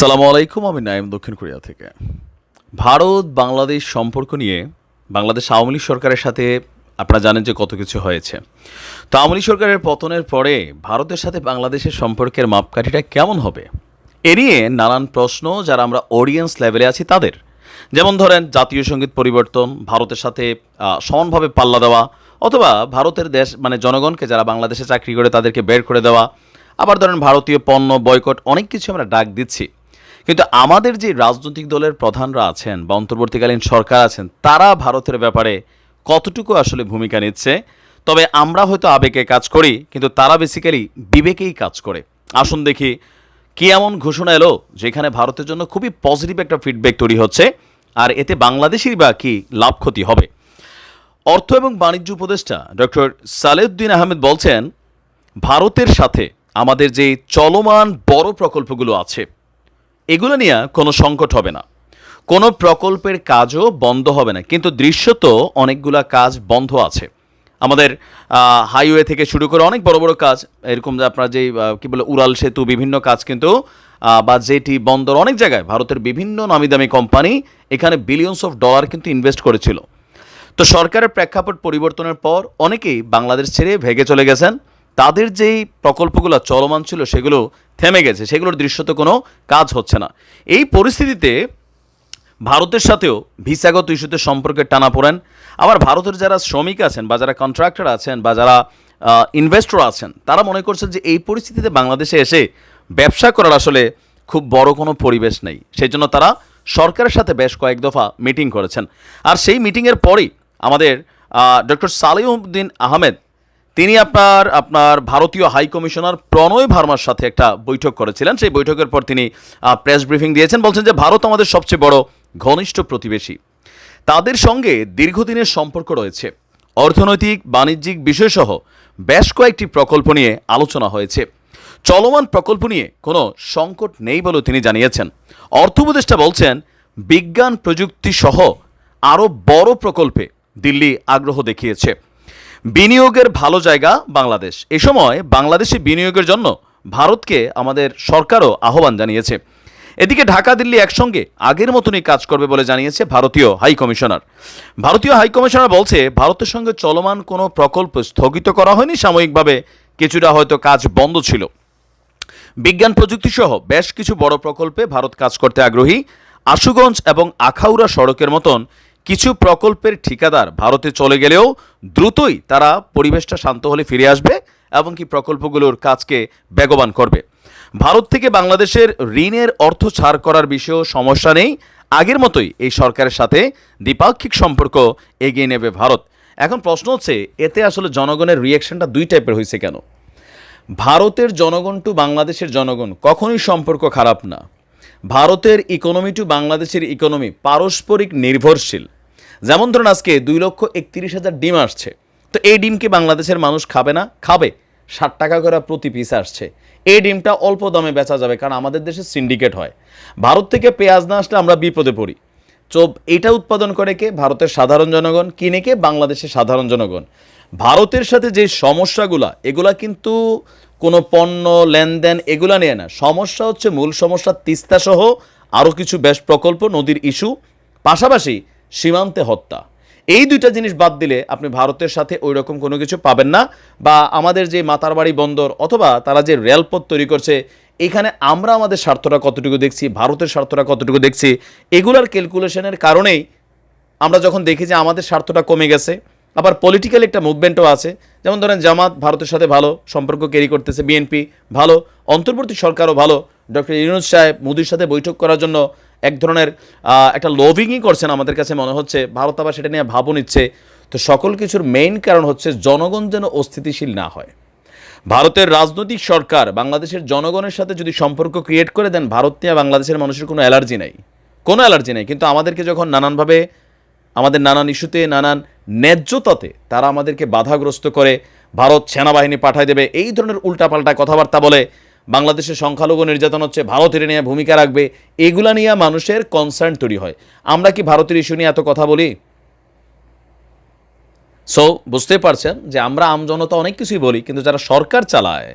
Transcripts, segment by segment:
সালামু আলাইকুম, আমি নাইম দক্ষিণ কোরিয়া থেকে। ভারত, বাংলাদেশ সম্পর্ক নিয়ে বাংলাদেশ আওয়ামী লীগ সরকারের সাথে আপনারা জানেন যে কত কিছু হয়েছে। তো আওয়ামী লীগ সরকারের পতনের পরে ভারতের সাথে বাংলাদেশের সম্পর্কের মাপকাঠিটা কেমন হবে? এ নিয়ে নানান প্রশ্ন যারা আমরা অডিয়েন্স লেভেলে আছি তাদের। যেমন ধরেন জাতীয় সংগীত পরিবর্তন, ভারতের সাথে সমানভাবে পাল্লা দেওয়া, অথবা ভারতের দেশ মানে জনগণকে যারা বাংলাদেশে চাকরি করে তাদেরকে বের করে দেওয়া। আবার ধরেন ভারতীয় পণ্য, বয়কট, অনেক কিছু আমরা ডাক দিচ্ছি। কিন্তু আমাদের যে রাজনৈতিক দলের প্রধানরা আছেন বা অন্তর্বর্তীকালীন সরকার আছেন, তারা ভারতের ব্যাপারে কতটুকু আসলে ভূমিকা নিচ্ছে? তবে আমরা হয়তো আবেগে কাজ করি, কিন্তু তারা বেসিক্যালি বিবেকেই কাজ করে। আসুন দেখি কি এমন ঘোষণা এলো যেখানে ভারতের জন্য খুবই পজিটিভ একটা ফিডব্যাক তৈরি হচ্ছে, আর এতে বাংলাদেশেরই বা কি লাভ ক্ষতি হবে? অর্থ এবং বাণিজ্য উপদেষ্টা ডক্টর সালেউদ্দিন আহমেদ বলছেন, ভারতের সাথে আমাদের যে চলমান বড় প্রকল্পগুলো আছে এগুলো নিয়ে কোনো সংকট হবে না। কোনো প্রকল্পের কাজও বন্ধ হবে না। কিন্তু দৃশ্যত অনেকগুলা কাজ বন্ধ আছে। আমাদের হাইওয়ে থেকে শুরু করে অনেক বড় বড় কাজ এরকম যে আপনার যে আহ, কি বলে উড়াল সেতু বিভিন্ন কাজ কিন্তু বা জেটি বন্দর অনেক জায়গায় ভারতের বিভিন্ন নামি দামি কোম্পানি এখানে বিলিয়নস অফ ডলার কিন্তু ইনভেস্ট করেছিল। তো সরকারের প্রেক্ষাপট পরিবর্তনের পর অনেকেই বাংলাদেশ ছেড়ে ভেগে চলে গেছেন। তাদের যেই প্রকল্পগুলো চলমান ছিল সেগুলো থেমে গেছে, সেগুলোর দৃশ্যত কোনো কাজ হচ্ছে না। এই পরিস্থিতিতে ভারতের সাথেও ভিসাগত ইস্যুতে সম্পর্কের টানা পড়েন। আবার ভারতের যারা শ্রমিক আছেন বা যারা কন্ট্রাক্টর আছেন বা যারা ইনভেস্টর আছেন, তারা মনে করছেন যে এই পরিস্থিতিতে বাংলাদেশে এসে ব্যবসা করার আসলে খুব বড় কোনো পরিবেশ নেই। সেই জন্য তারা সরকারের সাথে বেশ কয়েক দফা মিটিং করেছেন। আর সেই মিটিংয়ের পরেই আমাদের ডক্টর সালিউদ্দিন আহমেদ তিনি আপনার আপনার ভারতীয় হাই কমিশনার প্রণয় ভার্মার সাথে একটা বৈঠক করেছিলেন। সেই বৈঠকের পর তিনি প্রেস ব্রিফিং দিয়েছেন। বলছেন যে, ভারত আমাদের সবচেয়ে বড় ঘনিষ্ঠ প্রতিবেশী। তাদের সঙ্গে দীর্ঘদিনের সম্পর্ক রয়েছে। অর্থনৈতিক, বাণিজ্যিক বিষয়সহ বেশ কয়েকটি প্রকল্প নিয়ে আলোচনা হয়েছে। চলমান প্রকল্প নিয়ে কোনো সংকট নেই বলেও তিনি জানিয়েছেন। অর্থ উপদেষ্টা বলছেন, বিজ্ঞান প্রযুক্তি সহ আরও বড় প্রকল্পে দিল্লি আগ্রহ দেখিয়েছে। বিনিয়োগের ভালো জায়গা বাংলাদেশ। এ সময় বাংলাদেশে বিনিয়োগের জন্য ভারতকে আমাদের সরকারও আহ্বান জানিয়েছে। এদিকে ঢাকা, দিল্লি একসঙ্গে আগের মতনই কাজ করবে বলে জানিয়েছে ভারতীয় হাই কমিশনার। ভারতীয় হাই কমিশনার বলছে, ভারতের সঙ্গে চলমান কোনো প্রকল্প স্থগিত করা হয়নি। সাময়িকভাবে কিছুটা হয়তো কাজ বন্ধ ছিল। বিজ্ঞান প্রযুক্তি সহ বেশ কিছু বড় প্রকল্পে ভারত কাজ করতে আগ্রহী আশুগঞ্জ এবং আখাউড়া সড়কের মতন কিছু প্রকল্পের ঠিকাদার ভারতে চলে গেলেও দ্রুতই তারা পরিবেশটা শান্ত হলে ফিরে আসবে এবং কি প্রকল্পগুলোর কাজকে বেগবান করবে। ভারত থেকে বাংলাদেশের ঋণের অর্থ ছাড় করার বিষয়েও সমস্যা নেই। আগের মতোই এই সরকারের সাথে দ্বিপাক্ষিক সম্পর্ক এগিয়ে নেবে ভারত। এখন প্রশ্ন হচ্ছে, এতে আসলে জনগণের রিয়াকশনটা দুই টাইপের হয়েছে কেন? ভারতের জনগণ টু বাংলাদেশের জনগণ, কখনোই সম্পর্ক খারাপ না। ভারতের ইকোনমি টু বাংলাদেশের ইকোনমি পারস্পরিক নির্ভরশীল। যেমন ধরুন আজকে দুই লক্ষ একত্রিশ হাজার ডিম আসছে। তো এই ডিমকে বাংলাদেশের মানুষ খাবে না? খাবে। ষাট টাকা করে প্রতি পিস আসছে। এই ডিমটা অল্প দামে বেচা যাবে, কারণ আমাদের দেশে সিন্ডিকেট হয়। ভারত থেকে পেঁয়াজ না আসলে আমরা বিপদে পড়ি। তো এটা উৎপাদন করে কে? ভারতের সাধারণ জনগণ। কিনে কে? বাংলাদেশের সাধারণ জনগণ। ভারতের সাথে যে সমস্যাগুলা, এগুলা কিন্তু কোনো পণ্য, লেনদেন এগুলা নিয়ে না। সমস্যা হচ্ছে মূল সমস্যা তিস্তা সহ আরও কিছু বেশ প্রকল্প, নদীর ইস্যু, পাশাপাশি সীমান্তে হত্যা। এই দুইটা জিনিস বাদ দিলে আপনি ভারতের সাথে ওই রকম কোনো কিছু পাবেন না বা আমাদের যে মাতারবাড়ি বন্দর অথবা তারা যে রেলপথ তৈরি করছে, এখানে আমরা আমাদের স্বার্থটা কতটুকু দেখছি, ভারতের স্বার্থটা কতটুকু দেখছি, এগুলার ক্যালকুলেশনের কারণেই আমরা যখন দেখি যে আমাদের স্বার্থটা কমে গেছে আবার পলিটিক্যাল একটা মুভমেন্টও আছে। যেমন ধরেন জামাত ভারতের সাথে ভালো সম্পর্ক ক্যারি করতেছে বিএনপি ভালো, অন্তর্বর্তী সরকারও ভালো। ডক্টর ইউনুস সাহেব মোদির সাথে বৈঠক করার জন্য এক ধরনের একটা লোভিংই করছেন আমাদের কাছে মনে হচ্ছে। ভারত আবার সেটা নিয়ে ভাবও নিচ্ছে। তো সকল কিছুর মেইন কারণ হচ্ছে জনগণ যেন অস্থিতিশীল না হয়। ভারতের রাজনৈতিক সরকার বাংলাদেশের জনগণের সাথে যদি সম্পর্ক ক্রিয়েট করে দেন, ভারত নিয়ে বাংলাদেশের মানুষের কোনো অ্যালার্জি নাই। কোনো অ্যালার্জি নেই। কিন্তু আমাদেরকে যখন নানানভাবে, আমাদের নানান ইস্যুতে নানান ন্যায্যতাতে তারা আমাদেরকে বাধাগ্রস্ত করে ভারত সেনাবাহিনী পাঠায় দেবে। এই ধরনের উল্টাপাল্টা কথাবার্তা বলে বাংলাদেশের সংখ্যালঘু নির্যাতন হচ্ছে ভারতের নিয়ে ভূমিকা রাখবে। এগুলা নিয়ে মানুষের কনসার্ন তৈরি হয়। আমরা কি ভারতের ইস্যু নিয়ে এত কথা বলি? সো বুঝতে পারছেন যে আমরা আমজনতা অনেক কিছুই বলি, কিন্তু যারা সরকার চালায়,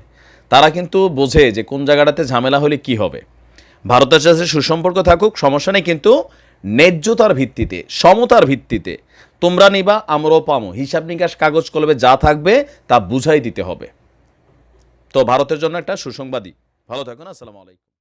তারা কিন্তু বোঝে যে কোন জায়গাটাতে ঝামেলা হলে কি হবে। ভারতের সাথে সুসম্পর্ক থাকুক, সমস্যা নেই, কিন্তু ন্যায্যতার ভিত্তিতে, সমতার ভিত্তিতে। তোমরা নিবা, আমরাও পামো। হিসাব নিকাশ কাগজ কলমে যা থাকবে, তা বুঝাই দিতে হবে। তো ভারতের জন্য একটা সুসংবাদী ভালো থাকুন, আসসালামু আলাইকুম।